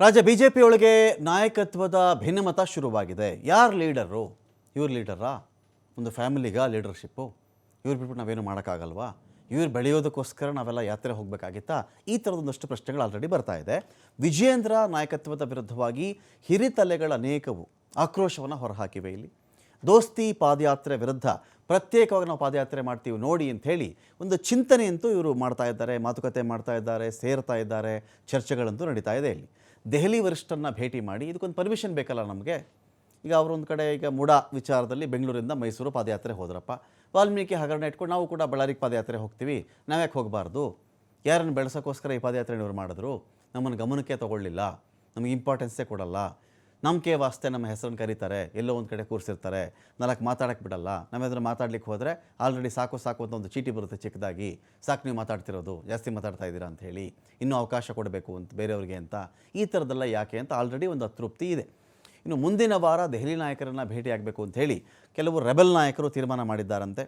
ರಾಜ್ಯ B J ಒಳಗೆ ನಾಯಕತ್ವದ ಭಿನ್ನಮತ ಶುರುವಾಗಿದೆ. ಯಾರು ಲೀಡರು? ಇವ್ರ ಲೀಡರಾ? ಒಂದು ಫ್ಯಾಮಿಲಿಗ ಲೀಡರ್ಶಿಪ್ಪು? ಇವ್ರು ಬಿಟ್ಬಿಟ್ಟು ನಾವೇನು ಮಾಡೋಕ್ಕಾಗಲ್ವಾ? ಇವ್ರು ಬೆಳೆಯೋದಕ್ಕೋಸ್ಕರ ನಾವೆಲ್ಲ ಯಾತ್ರೆ ಹೋಗಬೇಕಾಗಿತ್ತಾ? ಈ ಥರದೊಂದಷ್ಟು ಪ್ರಶ್ನೆಗಳು ಆಲ್ರೆಡಿ ಬರ್ತಾ ಇದೆ. ವಿಜೇಂದ್ರ ನಾಯಕತ್ವದ ವಿರುದ್ಧವಾಗಿ ಹಿರಿತಲೆಗಳ ಅನೇಕವು ಆಕ್ರೋಶವನ್ನು ಹೊರಹಾಕಿವೆ ಇಲ್ಲಿ. ದೋಸ್ತಿ ಪಾದಯಾತ್ರೆ ವಿರುದ್ಧ ಪ್ರತ್ಯೇಕವಾಗಿ ನಾವು ಪಾದಯಾತ್ರೆ ಮಾಡ್ತೀವಿ ನೋಡಿ ಅಂತ ಹೇಳಿ ಒಂದು ಚಿಂತನೆಯಂತೂ ಇವರು ಮಾಡ್ತಾ ಇದ್ದಾರೆ, ಮಾತುಕತೆ ಮಾಡ್ತಾ ಇದ್ದಾರೆ, ಸೇರ್ತಾ ಇದ್ದಾರೆ, ಚರ್ಚೆಗಳಂತೂ ನಡೀತಾ ಇದೆ ಇಲ್ಲಿ. ದೆಹಲಿ ವರಿಷ್ಠರನ್ನ ಭೇಟಿ ಮಾಡಿ ಇದಕ್ಕೊಂದು ಪರ್ಮಿಷನ್ ಬೇಕಲ್ಲ ನಮಗೆ? ಈಗ ಅವರೊಂದು ಕಡೆ ಈಗ ಮುಡ ವಿಚಾರದಲ್ಲಿ ಬೆಂಗಳೂರಿಂದ ಮೈಸೂರು ಪಾದಯಾತ್ರೆ ಹೋದ್ರಪ್ಪ. ವಾಲ್ಮೀಕಿ ಹಗರಣ ಇಟ್ಕೊಂಡು ನಾವು ಕೂಡ ಬಳ್ಳಾರಿಗೆ ಪಾದಯಾತ್ರೆ ಹೋಗ್ತೀವಿ. ನಾವ್ಯಾಕೆ ಹೋಗಬಾರ್ದು? ಯಾರನ್ನು ಬೆಳೆಸೋಕ್ಕೋಸ್ಕರ ಈ ಪಾದಯಾತ್ರೆ ಇವ್ರು ಮಾಡಿದ್ರು? ನಮ್ಮನ್ನು ಗಮನಕ್ಕೆ ತಗೊಳ್ಳಿಲ್ಲ. ನಮಗೆ ಇಂಪಾರ್ಟೆನ್ಸೇ ಕೊಡಲ್ಲ. ನಂಬಿಕೆ ವಾಸ್ತೆ ನಮ್ಮ ಹೆಸರನ್ನು ಕರೀತಾರೆ, ಎಲ್ಲೋ ಒಂದು ಕಡೆ ಕೂರಿಸಿರ್ತಾರೆ, ನಾಲ್ಕು ಮಾತಾಡಕ್ಕೆ ಬಿಡಲ್ಲ. ನಾವೇನಾದ್ರೂ ಮಾತಾಡ್ಲಿಕ್ಕೆ ಹೋದರೆ ಆಲ್ರೆಡಿ ಸಾಕು ಸಾಕು ಅಂತ ಒಂದು ಚೀಟಿ ಬರುತ್ತೆ ಚಿಕ್ಕದಾಗಿ. ಸಾಕು ನೀವು ಮಾತಾಡ್ತಿರೋದು, ಜಾಸ್ತಿ ಮಾತಾಡ್ತಾ ಇದ್ದೀರಾ ಅಂತ ಹೇಳಿ ಇನ್ನೂ ಅವಕಾಶ ಕೊಡಬೇಕು ಅಂತ ಬೇರೆಯವ್ರಿಗೆ ಅಂತ ಈ ಥರದ್ದೆಲ್ಲ ಯಾಕೆ ಅಂತ ಆಲ್ರೆಡಿ ಒಂದು ಅತೃಪ್ತಿ ಇದೆ. ಇನ್ನು ಮುಂದಿನ ವಾರ ದೆಹಲಿ ನಾಯಕರನ್ನು ಭೇಟಿಯಾಗಬೇಕು ಅಂತ ಹೇಳಿ ಕೆಲವು ರೆಬೆಲ್ ನಾಯಕರು ತೀರ್ಮಾನ ಮಾಡಿದ್ದಾರಂತೆ.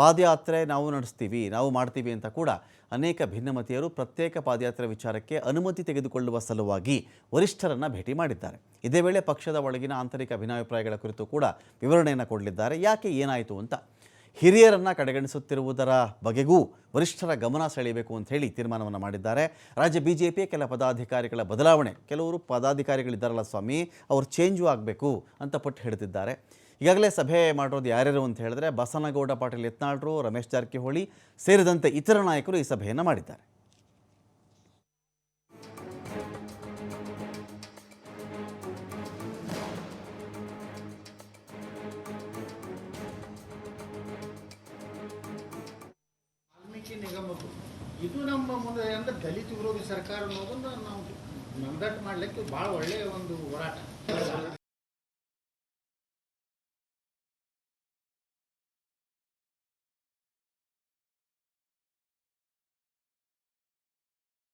ಪಾದಯಾತ್ರೆ ನಾವು ನಡೆಸ್ತೀವಿ, ನಾವು ಮಾಡ್ತೀವಿ ಅಂತ ಕೂಡ ಅನೇಕ ಭಿನ್ನಮತೀಯರು ಪ್ರತ್ಯೇಕ ಪಾದಯಾತ್ರೆ ವಿಚಾರಕ್ಕೆ ಅನುಮತಿ ತೆಗೆದುಕೊಳ್ಳುವ ಸಲುವಾಗಿ ವರಿಷ್ಠರನ್ನು ಭೇಟಿ ಮಾಡಿದ್ದಾರೆ. ಇದೇ ವೇಳೆ ಪಕ್ಷದ ಒಳಗಿನ ಆಂತರಿಕ ಭಿನ್ನಾಭಿಪ್ರಾಯಗಳ ಕುರಿತು ಕೂಡ ವಿವರಣೆಯನ್ನು ಕೊಡಲಿದ್ದಾರೆ. ಯಾಕೆ ಏನಾಯಿತು ಅಂತ ಹಿರಿಯರನ್ನು ಕಡೆಗಣಿಸುತ್ತಿರುವುದರ ಬಗೆಗೂ ವರಿಷ್ಠರ ಗಮನ ಸೆಳೆಯಬೇಕು ಅಂತ ಹೇಳಿ ತೀರ್ಮಾನವನ್ನು ಮಾಡಿದ್ದಾರೆ. ರಾಜ್ಯ ಬಿ ಜೆ ಕೆಲ ಪದಾಧಿಕಾರಿಗಳ ಬದಲಾವಣೆ, ಕೆಲವರು ಪದಾಧಿಕಾರಿಗಳಿದ್ದಾರಲ್ಲ ಸ್ವಾಮಿ, ಅವರು ಚೇಂಜು ಆಗಬೇಕು ಅಂತ ಪಟ್ಟು ಹೇಳ್ತಿದ್ದಾರೆ ಈಗಾಗಲೇ ಸಭೆ ಮಾಡಿರೋದು ಯಾರ್ಯಾರು ಅಂತ ಹೇಳಿದ್ರೆ ಬಸನಗೌಡ ಪಾಟೀಲ್ ಯತ್ನಾಳ್ರು, ರಮೇಶ್ ಜಾರಕಿಹೊಳಿ ಸೇರಿದಂತೆ ಇತರ ನಾಯಕರು ಈ ಸಭೆಯನ್ನು ಮಾಡಿದ್ದಾರೆ. ಇದು ನಮ್ಮ ಮುಂದೆ ಅಂದ್ರೆ ದಲಿತ ವಿರೋಧಿ ಸರ್ಕಾರ ಅನ್ನೋದನ್ನ ನಾವು ಮಂದಟ್ಟು ಮಾಡ್ಲಿಕ್ಕೆ ಬಹಳ ಒಳ್ಳೆಯ ಒಂದು ಹೋರಾಟ.